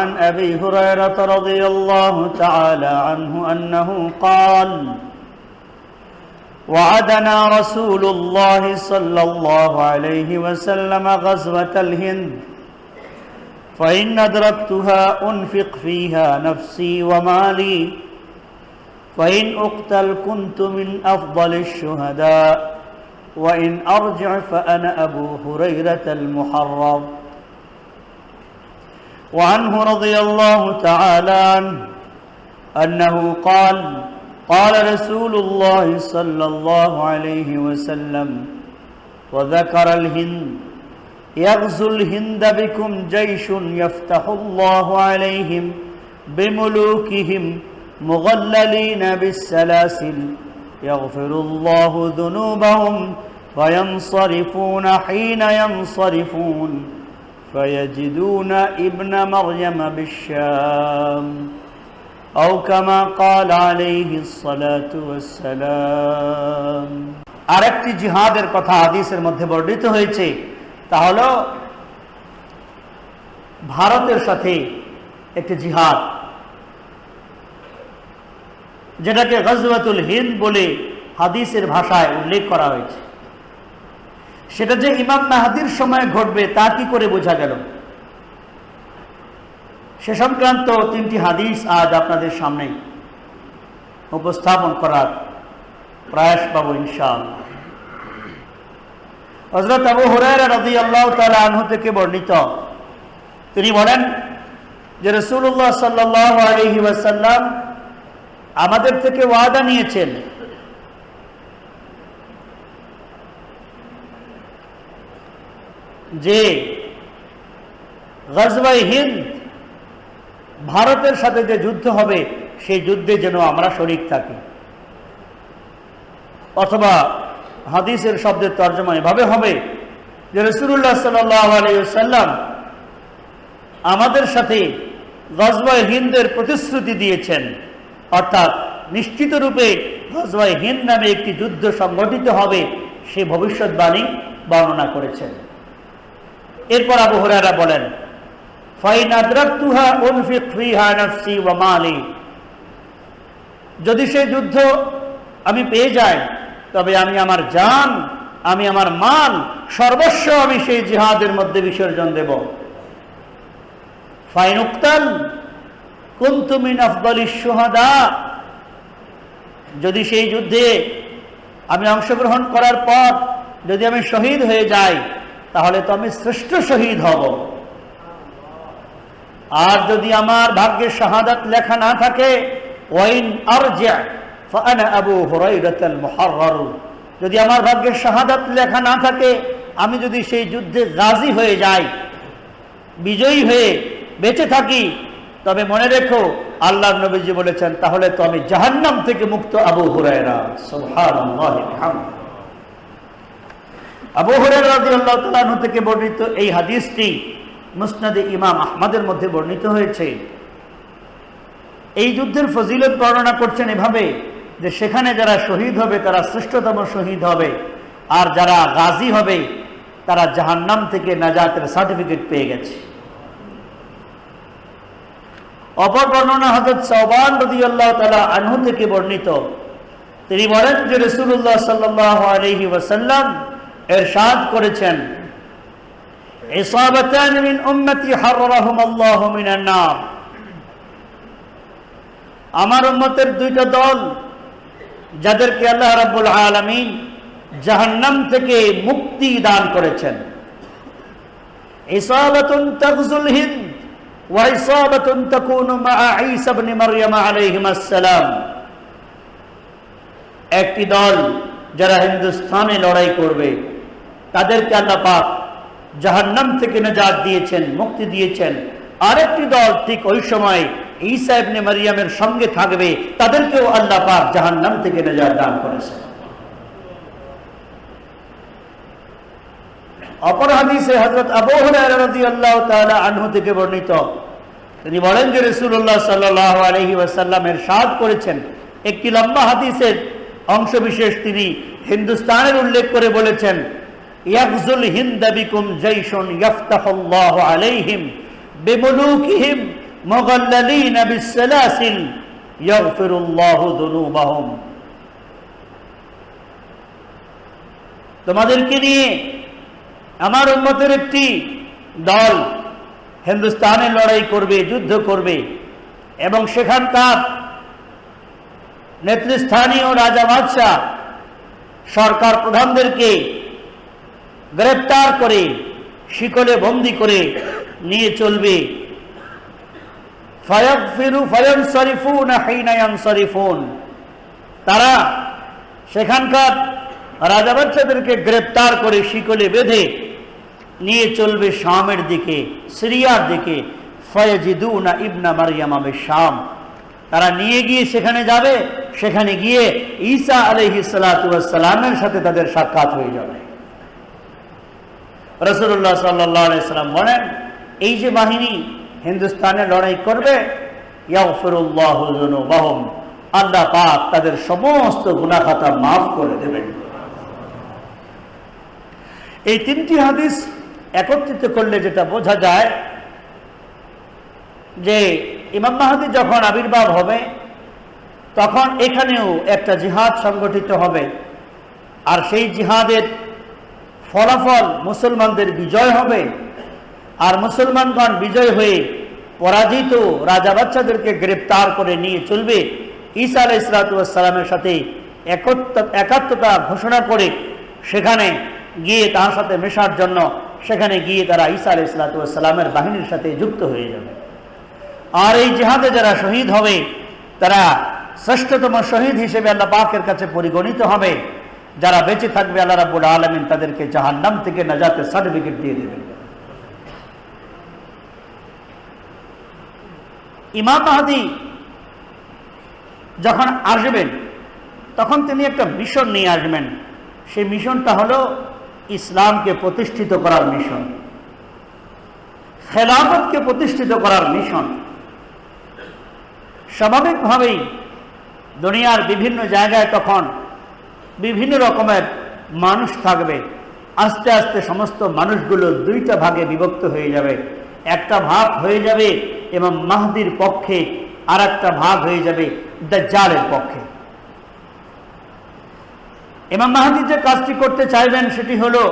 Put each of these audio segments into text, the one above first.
عن أبي هريرة رضي الله تعالى عنه أنه قال وعدنا رسول الله صلى الله عليه وسلم غزوة الهند فإن أدركتها أنفق فيها نفسي ومالي فإن أقتل كنت من أفضل الشهداء وإن أرجع فأنا أبو هريرة المحرم. وعنه رضي الله تعالى عنه أنه قال قال رسول الله صلى الله عليه وسلم وذكر الهند يغزو الهند بكم جيش يفتح الله عليهم بملوكهم مغللين بالسلاسل يغفر الله ذنوبهم فينصرفون حين ينصرفون. فيجدون ابن مريم بالشام أو كما قال عليه الصلاة والسلام আরেকটি জিহাদের কথা হাদিসের মধ্যে বর্ণিত হয়েছে তা হলো ভারতের সাথে একটি জিহাদ যেটাকে গজওয়াতুল হিন্দ বলে হাদিসের ভাষায় উল্লেখ করা হয়েছে সেটা যে ইমাম মাহাদির সময় ঘটবে তা কি করে বোঝা গেল? সে সংক্রান্ত তিনটি হাদিস আজ আপনাদের সামনে উপস্থাপন করার প্রয়াস পাবো ইনশাল হজরত আবু হরাই রাজি আল্লাহ তালা আনহু থেকে বর্ণিত। তিনি বলেন যে রসুল্লাহ সাল্লাহ আলহি ওয়াসাল্লাম আমাদের থেকে ওয়াদা নিয়েছেন যে গজবাই হিন্দ ভারতের সাথে যে যুদ্ধ হবে, সেই যুদ্ধে যেন আমরা শরিক থাকি। অথবা হাদিসের শব্দের তর্জমা এভাবে হবে যে রসুল্লাহ সাল্লাম আমাদের সাথে গজবাই হিন্দের প্রতিশ্রুতি দিয়েছেন। অর্থাৎ নিশ্চিত রূপে গজবাই হিন্দ নামে একটি যুদ্ধ সংগঠিত হবে, সে ভবিষ্যৎবাণী বর্ণনা করেছেন। এরপর আবু হরারা বলেন, ফাইন ওয়া যদি সেই যুদ্ধ আমি পেয়ে যাই, তবে আমি আমার জান, আমি আমার মান সর্বস্ব আমি সেই জিহাদের মধ্যে বিসর্জন দেব। ফাইন উক্তাল কুন্তুমিন আফদল সুহাদা যদি সেই যুদ্ধে আমি অংশগ্রহণ করার পর যদি আমি শহীদ হয়ে যাই তাহলে তো আমি শ্রেষ্ঠ শহীদ হব। আর যদি আমার ভাগ্যের শাহাদাত লেখা না থাকে যদি আমার ভাগ্যের শাহাদাত লেখা না থাকে, আমি যদি সেই যুদ্ধে গাজী হয়ে যাই, বিজয়ী হয়ে বেঁচে থাকি, তবে মনে রেখো আল্লাহ নবীজি বলেছেন, তাহলে তো আমি জাহান্নাম থেকে মুক্ত আবু হুরায়রা। আবু থেকে বর্ণিত এই হাদিসটি মুসনাদে ইমাম আহমদের মধ্যে বর্ণিত হয়েছে। এই যুদ্ধের ফজিলত বর্ণনা করছেন এভাবে যে সেখানে যারা শহীদ হবে, তারা শ্রেষ্ঠতম শহীদ হবে। আর যারা গাজী হবে, তারা জাহান্নাম থেকে নাজাতের সার্টিফিকেট পেয়ে গেছে। অপর বর্ণনা হজরত সৌবান রদি আল্লাহ তালা আনহু থেকে বর্ণিত। তিনি বলেন যে রসুল্লাহ সাল্লাহ আলহি ওয়াসাল্লাম এরশাদ করেছেন। ইসাবাতান মিন উম্মতি হাররাহুম আল্লাহ মিনান নার। আমার উম্মতের দুইটা দল, যাদেরকে আল্লাহ রাব্বুল আলামিন জাহান্নাম থেকে মুক্তি দান করেছেন। ইসাবাতুন তাগজুল হিন্দ ওয়া ইসাবাতুন তাকুনু মা ঈসা ইবনে মারইয়াম আলাইহিস সালাম একটি দল যারা হিন্দুস্তানে লড়াই করবে। তাদেরকে আল্লাহ পাক জাহান্নাম থেকে নাজাত দিয়েছেন, মুক্তি দিয়েছেন। আরেকটি দল ঠিক ওই সময় ঈসা ইবনে মারিয়ামের সঙ্গে থাকবে, তাদেরকেও আল্লাহ পাক জাহান্নাম থেকে নাজাত দান করেছেন অপর হাদিসে হযরত আবু আনহু থেকে বর্ণিত, তিনি বলেন যে করেছেন। একটি লম্বা হাদিসের অংশ বিশেষ তিনি হিন্দুস্তানের উল্লেখ করে বলেছেন ইয়াকজুল হিন্দ বিকুম জৈশুন ইয়াফতাহুল্লাহু আলাইহিম বিমুলুকিহিম বিসসালাসিল যুনুবাহুম। তোমাদেরকে নিয়ে আমার উন্মতের একটি দল হিন্দুস্তানে লড়াই করবে, যুদ্ধ করবে এবং সেখানকার নেতৃস্থানীয় রাজা বাদশাহ সরকার প্রধানদেরকে গ্রেপ্তার করে, শিকলে বন্দি করে নিয়ে চলবে। তারা সেখানকার রাজা বাচ্চাদেরকে গ্রেপ্তার করে শিকলে বেঁধে নিয়ে চলবে শামের দিকে, সিরিয়ার দিকে। ফয়জিদুনা ইবনা মারিয়ামাবে শাম। তারা নিয়ে গিয়ে সেখানে যাবে, সেখানে গিয়ে ঈসা আলহি সালামের সাথে তাদের সাক্ষাৎ হয়ে যাবে। রসুল্লাহ সাল্লাম বলেন, এই যে বাহিনী হিন্দুস্তানে লড়াই করবে আল্লাহ পাক তাদের সমস্ত গুনাখাতা মাফ করে দেবেন। এই তিনটি হাদিস একত্রিত করলে যেটা বোঝা যায় যে ইমাম মাহাদি যখন আবির্ভাব হবে, তখন এখানেও একটা জিহাদ সংগঠিত হবে। আর সেই জিহাদের ফলাফল মুসলমানদের বিজয় হবে। আর মুসলমানগণ বিজয় হয়ে পরাজিত রাজা বাচ্চাদেরকে গ্রেপ্তার করে নিয়ে চলবে। ঈসা আলাই ইসলাতামের সাথে একাত্মতা ঘোষণা করে সেখানে গিয়ে তার সাথে মেশার জন্য সেখানে গিয়ে তারা ঈসা আলাই ইসলাতামের বাহিনীর সাথে যুক্ত হয়ে যাবে। আর এই জেহাদে যারা শহীদ হবে, তারা শ্রেষ্ঠতম শহীদ হিসেবে আল্লাহ পাকের কাছে পরিগণিত হবে। যারা বেঁচে থাকবে আল্লাহ রাবুল আলমিন তাদেরকে জাহান্নাম থেকে নাজাতের সার্টিফিকেট দিয়ে দেবেন। ইমাম মাহাদি যখন আসবেন, তখন তিনি একটা মিশন নিয়ে আসবেন। সেই মিশনটা হলো ইসলামকে প্রতিষ্ঠিত করার মিশন খেলাফতকে প্রতিষ্ঠিত করার মিশন স্বাভাবিকভাবেই দুনিয়ার বিভিন্ন জায়গায় তখন বিভিন্ন রকমের মানুষ থাকবে। আস্তে আস্তে সমস্ত মানুষগুলো দুইটা ভাগে বিভক্ত হয়ে যাবে। একটা ভাগ হয়ে যাবে এবং মাহদির পক্ষে আর একটা ভাগ হয়ে যাবে দাজ্জালের পক্ষে। এবং মাহাদি যে কাজটি করতে চাইবেন সেটি হলো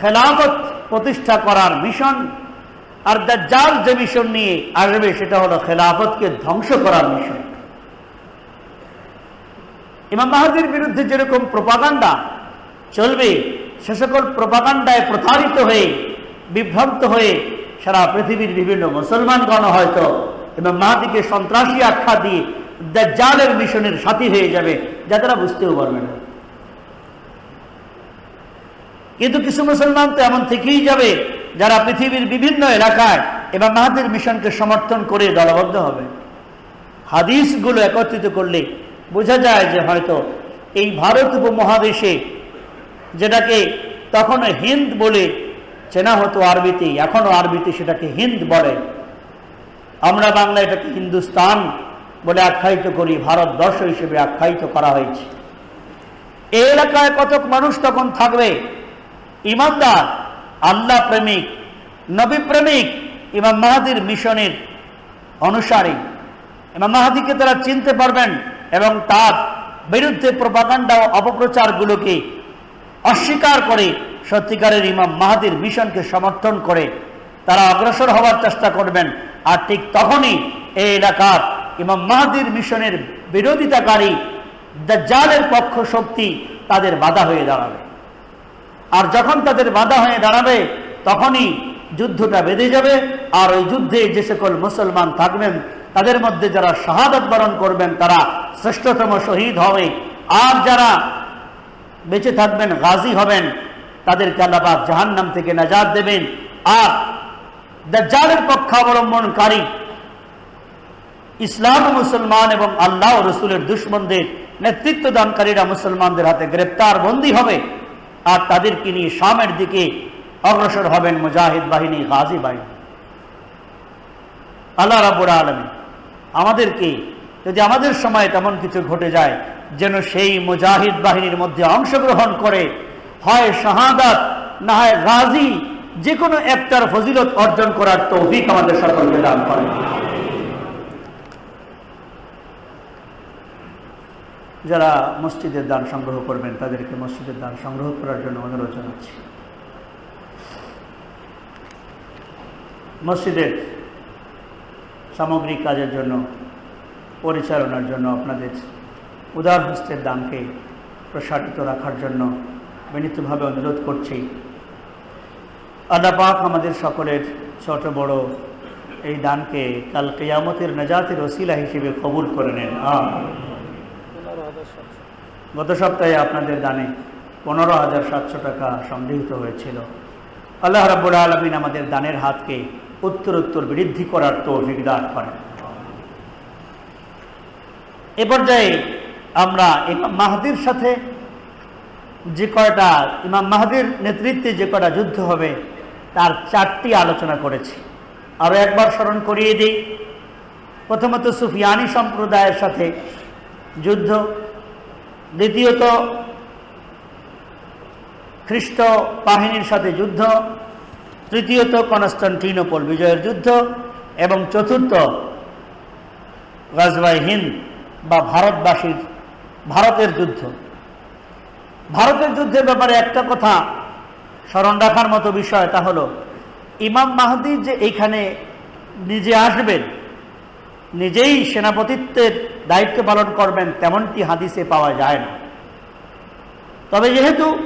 খেলাফত প্রতিষ্ঠা করার মিশন, আর দাজ্জাল যে মিশন নিয়ে আসবে সেটা হলো খেলাফতকে ধ্বংস করার মিশন। ইমাম মাহাদির বিরুদ্ধে যেরকম প্রপাগান্ডা চলবে, সে সকল প্রপাগান্ডায় প্রতারিত হয়ে, বিভ্রান্ত হয়ে সারা পৃথিবীর বিভিন্ন মুসলমানগণ হয়তো এবং মাহাদিকে সন্ত্রাসী আখ্যা দিয়ে দাজ্জালের মিশনের সাথী হয়ে যাবে, যা তারা বুঝতেও পারবে না। কিন্তু কিছু মুসলমান তো এমন থেকেই যাবে, যারা পৃথিবীর বিভিন্ন এলাকায় এবং মাহাদির মিশনকে সমর্থন করে দলবদ্ধ হবে। হাদিসগুলো একত্রিত করলে বোঝা যায় যে হয়তো এই ভারত উপমহাদেশে যেটাকে তখন হিন্দ বলে চেনা হতো আরবিতে এখনও আরবিতে সেটাকে হিন্দ বলে। আমরা বাংলা এটাকে হিন্দুস্তান বলে আখ্যায়িত করি, ভারতবর্ষ হিসেবে আখ্যায়িত করা হয়েছে। এই এলাকায় কতক মানুষ তখন থাকবে? ইমানদার, আল্লাহ প্রেমিক, নবী প্রেমিক, ইমাম মাহাদির মিশনের অনুসারী। ইমাম মাহাদিকে তারা চিনতে পারবেন। এবং তার বিরুদ্ধে প্রপাগান্ডা ও অপপ্রচারগুলোকে অস্বীকার করে সত্যিকারের ইমাম মাহাদির মিশনকে সমর্থন করে তারা অগ্রসর হওয়ার চেষ্টা করবেন। আর ঠিক তখনই এই এলাকার ইমাম মাহাদির মিশনের বিরোধিতাকারী দাজ্জালের পক্ষ শক্তি তাদের বাধা হয়ে দাঁড়াবে। আর যখন তাদের বাধা হয়ে দাঁড়াবে, তখনই যুদ্ধটা বেঁধে যাবে। আর ওই যুদ্ধে যে সকল মুসলমান থাকবেন তাদের মধ্যে যারা শাহাদত বরণ করবেন, তারা শ্রেষ্ঠতম শহীদ হবে। আর যারা বেঁচে থাকবেন, গাজী হবেন, তাদেরকে আল্লাপাক জাহান নাম থেকে নাজাদ দেবেন। আর দাজ্জালের পক্ষাবলম্বনকারী ইসলাম মুসলমান এবং আল্লাহ রসুলের দুশ্মনদের নেতৃত্ব দানকারীরা মুসলমানদের হাতে গ্রেপ্তার বন্দী হবে। আর তাদেরকে নিয়ে শামের দিকে অগ্রসর হবেন মুজাহিদ বাহিনী, গাজী বাহিনী। আল্লাহ রাবুর আলমী আমাদেরকে, যদি আমাদের সময় তেমন কিছু ঘটে যায়, যেন সেই মুজাহিদ বাহিনীর মধ্যে অংশগ্রহণ করে, হয় শাহাদাত, না হয় রাজি যে কোনো একটার ফজিলত অর্জন করার তৌফিক আমাদের সকলকে দান করে। যারা মসজিদের দান সংগ্রহ করবেন, তাদেরকে মসজিদের দান সংগ্রহ করার জন্য অনুরোধ জানাচ্ছি। মসজিদের সামগ্রিক কাজের জন্য, পরিচালনার জন্য আপনাদের উদার হস্তের দানকে প্রসারিত রাখার জন্য বিনীতভাবে অনুরোধ করছি। আল্লাহ পাক আমাদের সকলের ছোট বড় এই দানকে কাল কেয়ামতের নাজাতের ওসিলা হিসেবে কবুল করে নেন। গত সপ্তাহে আপনাদের দানে পনেরো হাজার সাতশো টাকা সংগৃহীত হয়েছিল। আল্লাহ রাব্বুল আলমিন আমাদের দানের হাতকে উত্তর উত্তর বৃদ্ধি করার তৌফিক দান করেন। এ পর্যায়ে আমরা ইমাম মাহাদির সাথে যে কয়টা, ইমাম মাহাদির নেতৃত্বে যে কয়টা যুদ্ধ হবে, তার চারটি আলোচনা করেছি। আরও একবার স্মরণ করিয়ে দিই। প্রথমত সুফিয়ানি সম্প্রদায়ের সাথে যুদ্ধ, দ্বিতীয়ত খ্রিস্ট বাহিনীর সাথে যুদ্ধ তৃতীয়ত কনস্টান্টিনোপল, বিজয়ের যুদ্ধ, এবং চতুর্থ গজবাই হিন্দ বা ভারতবাসীর, ভারতের যুদ্ধ। ভারতের যুদ্ধের ব্যাপারে একটা কথা স্মরণ রাখার মতো বিষয়, তা হলো, ইমাম মাহাদি যে এইখানে নিজে আসবেন, নিজেই সেনাপতিত্বের দায়িত্ব পালন করবেন, তেমনটি হাদিসে পাওয়া যায় না। তবে যেহেতু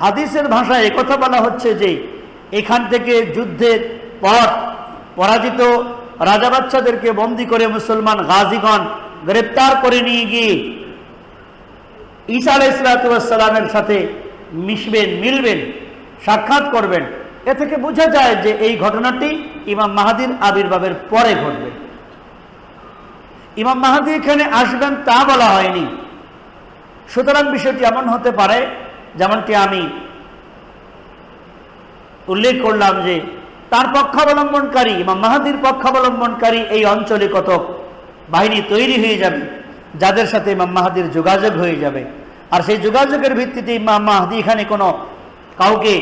হাদিসের ভাষায় একথা বলা হচ্ছে যে এখান থেকে যুদ্ধের পর পরাজিত রাজা বাচ্চাদেরকে বন্দি করে মুসলমান গাজীগণ গ্রেপ্তার করে নিয়ে গিয়ে ঈসা আলাই সাথে মিশবেন, মিলবেন, সাক্ষাৎ করবেন। এ থেকে বোঝা যায় যে এই ঘটনাটি ইমাম মাহাদির আবির্ভাবের পরে ঘটবে। ইমাম মাহাদি এখানে আসবেন তা বলা হয়নি। সুতরাং বিষয়টি এমন হতে পারে, যেমনটি আমি উল্লেখ করলাম যে তার পক্ষাবলম্বনকারী, ইমাম মাহাদির পক্ষাবলম্বনকারী এই অঞ্চলে কত বাহিনী তৈরি হয়ে যাবে, যাদের সাথে ইমাম মাহাদির যোগাযোগ হয়ে যাবে। আর সেই যোগাযোগের ভিত্তিতে ইমাম মাহাদি এখানে কোনো কাউকে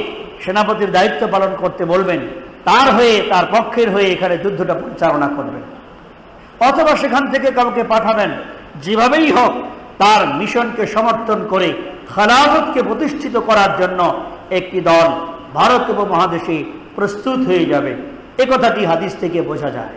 সেনাপতির দায়িত্ব পালন করতে বলবেন, তার হয়ে, তার পক্ষের হয়ে এখানে যুদ্ধটা পরিচালনা করবেন। অথবা সেখান থেকে কাউকে পাঠাবেন, যেভাবেই হোক, তার মিশনকে সমর্থন করে খালাফতকে প্রতিষ্ঠিত করার জন্য একটি দল ভারত উপমহাদেশে প্রস্তুত হয়ে যাবে। এ কথাটি হাদিস থেকে বোঝা যায়।